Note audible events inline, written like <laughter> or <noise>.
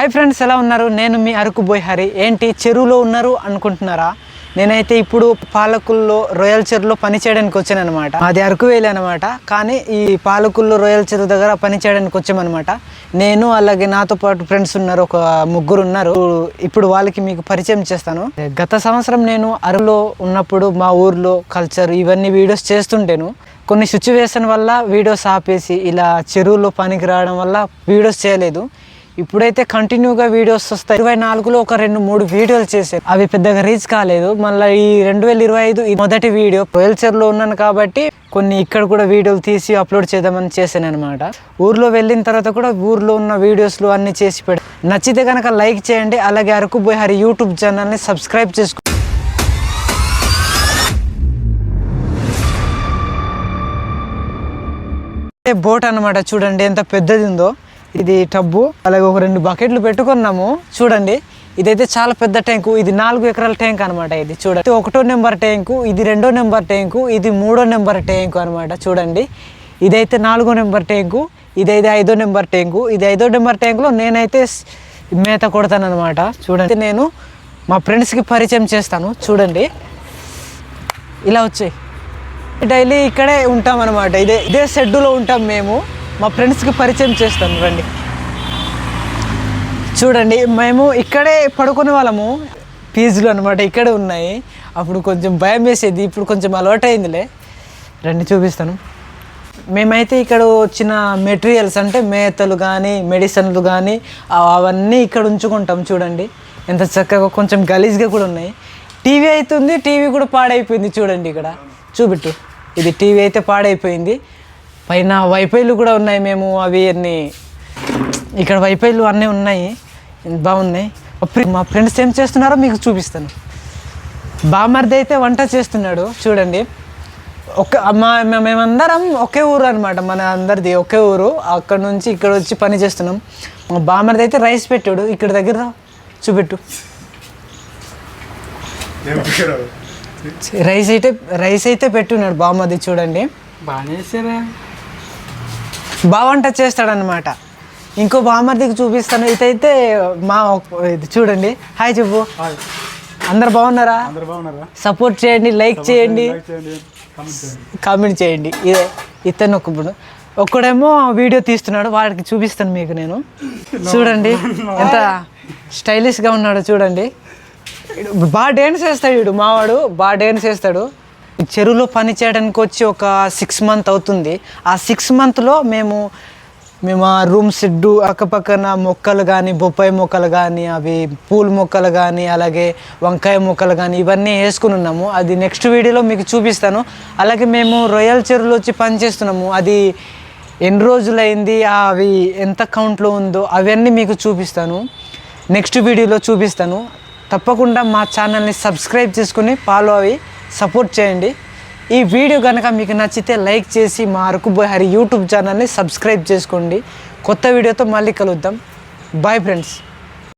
Hi friends ఎలా ఉన్నారు? నేను మీ అరకు బోయ్ హరి ఏంటి చెరువులో ఉన్నారు అనుకుంటున్నారా? నేనైతే ఇప్పుడు పాలకుల్లో రొయ్యల చెరువులో పని చేయడానికి వచ్చాను అనమాట అది అరకు వేలే అనమాట కానీ ఈ పాలకుల్లో రొయ్యల చెరువు దగ్గర పని చేయడానికి వచ్చామన్నమాట. నేను అలాగే నాతో పాటు ఫ్రెండ్స్ ఉన్నారు ఒక ముగ్గురు ఉన్నారు. ఇప్పుడు వాళ్ళకి మీకు పరిచయం చేస్తాను. గత సంవత్సరం నేను అరలో ఉన్నప్పుడు మా ఊర్లో కల్చర్ ఇవన్నీ వీడియోస్ చేస్తుంటాను కొన్ని సిచ్యువేషన్ వల్ల వీడియోస్ ఆపేసి ఇలా చెరువులో పనికి రావడం వల్ల వీడియోస్ చేయలేదు. ఇప్పుడైతే కంటిన్యూగా వీడియోస్ వస్తాయి. ఇరవై నాలుగులో ఒక రెండు మూడు వీడియోలు చేశాను అవి పెద్దగా రీచ్ కాలేదు. మళ్ళీ ఈ రెండు వేల ఇరవై ఐదు ఈ మొదటి వీడియో కోయల్చర్లో ఉన్నాను కాబట్టి కొన్ని ఇక్కడ కూడా వీడియోలు తీసి అప్లోడ్ చేద్దామని చేశాను అనమాట ఊర్లో వెళ్ళిన తర్వాత కూడా ఊర్లో ఉన్న వీడియోస్లు అన్ని చేసి పెడ నచ్చితే కనుక లైక్ చేయండి. అలాగే అరకు బోయ్ యూట్యూబ్ ఛానల్ని సబ్స్క్రైబ్ చేసుకో బోట్ అన్నమాట చూడండి ఎంత పెద్దది ఉందో ఇది టబ్బు అలాగే ఒక రెండు బకెట్లు పెట్టుకున్నాము. చూడండి ఇదైతే చాలా పెద్ద ట్యాంకు ఇది నాలుగు ఎకరాల ట్యాంక్ అనమాట ఇది చూడండి. ఒకటో నెంబర్ ట్యాంకు ఇది రెండో నెంబర్ ట్యాంకు ఇది మూడో నెంబర్ ట్యాంకు అనమాట చూడండి. ఇదైతే నాలుగో నెంబర్ ట్యాంకు ఇదైతే ఐదో నెంబర్ ట్యాంకు ఇది ఐదో నెంబర్ ట్యాంకులో నేనైతే మేత కొడతాను అనమాట చూడండి. నేను మా ఫ్రెండ్స్కి పరిచయం చేస్తాను చూడండి. ఇలా వచ్చాయి. డైలీ ఇక్కడే ఉంటాం అనమాట ఇదే ఇదే షెడ్యూలో ఉంటాం మేము. మా ఫ్రెండ్స్కి పరిచయం చేస్తాను రండి. చూడండి మేము ఇక్కడే పడుకునే వాళ్ళము. పీజులు అనమాట ఇక్కడే ఉన్నాయి. అప్పుడు కొంచెం భయం వేసేది ఇప్పుడు కొంచెం అలవాటైందిలే రండి చూపిస్తాను. మేమైతే ఇక్కడ వచ్చిన మెటీరియల్స్ అంటే మేతలు కానీ మెడిసిన్లు కానీ అవన్నీ ఇక్కడ ఉంచుకుంటాం చూడండి. ఎంత చక్కగా కొంచెం గలీజ్గా కూడా ఉన్నాయి. టీవీ అవుతుంది టీవీ కూడా పాడైపోయింది చూడండి ఇక్కడ. చూపెట్టు. ఇది టీవీ అయితే పాడైపోయింది. పైన వైఫైలు కూడా ఉన్నాయి మేము అవి అన్ని. ఇక్కడ వైఫైలు అన్నీ ఉన్నాయి. బాగున్నాయి. అప్పుడు మా ఫ్రెండ్స్ ఏం చేస్తున్నారో మీకు చూపిస్తాను. బామర్ది అయితే వంట చేస్తున్నాడు చూడండి. ఒక మా మేమందరం ఒకే ఊరు అనమాట మన అందరిది ఒకే ఊరు. అక్కడ నుంచి ఇక్కడ వచ్చి పని చేస్తున్నాం. మా బామర్ది అయితే రైస్ పెట్టాడు ఇక్కడ దగ్గర చూపెట్టు. రైస్ అయితే రైస్ అయితే పెట్టున్నాడు బామర్ది చూడండి. బాగానే చేశారా? బావంట చేస్తాడనమాట ఇంకో బామర్దికి చూపిస్తాను. ఇదైతే మా ఇది చూడండి. హాయ్ చెప్పు. అందరు బాగున్నారా? సపోర్ట్ చేయండి లైక్ చేయండి. కామెంట్ చేయండి. ఇదే ఇతను ఒకప్పుడు ఒక్కడేమో వీడియో తీస్తున్నాడు. వాడికి చూపిస్తాను మీకు నేను. <laughs> చూడండి. <laughs> ఎంత స్టైలిష్గా ఉన్నాడు చూడండి. బాగా డ్యాన్స్ చేస్తాడు వీడు మావాడు. బాగా డ్యాన్స్ చేస్తాడు. చెరువులో పని చేయడానికి వచ్చి ఒక సిక్స్ మంత్ అవుతుంది. ఆ సిక్స్ మంత్లో మేము మేము ఆ రూమ్ షెడ్డు అక్కపక్కన మొక్కలు కానీ బొప్పాయి మొక్కలు కానీ అవి పూల మొక్కలు కానీ అలాగే వంకాయ మొక్కలు కానీ ఇవన్నీ వేసుకుని ఉన్నాము. అది నెక్స్ట్ వీడియోలో మీకు చూపిస్తాను. అలాగే మేము రొయ్యల చెరువులో వచ్చి పని చేస్తున్నాము. అది ఎన్ని రోజులైంది అవి ఎంత కౌంట్లో ఉందో అవన్నీ మీకు చూపిస్తాను. నెక్స్ట్ వీడియోలో చూపిస్తాను. తప్పకుండా మా ఛానల్ని సబ్స్క్రైబ్ చేసుకుని ఫాలో అవి. సపోర్ట్ చేయండి. ఈ వీడియో కనుక మీకు నచ్చితే లైక్ చేసి మా అరకు బోయ్ హరి యూట్యూబ్ ఛానల్ని సబ్స్క్రైబ్ చేసుకోండి. కొత్త వీడియోతో మళ్ళీ కలుద్దాం. Bye friends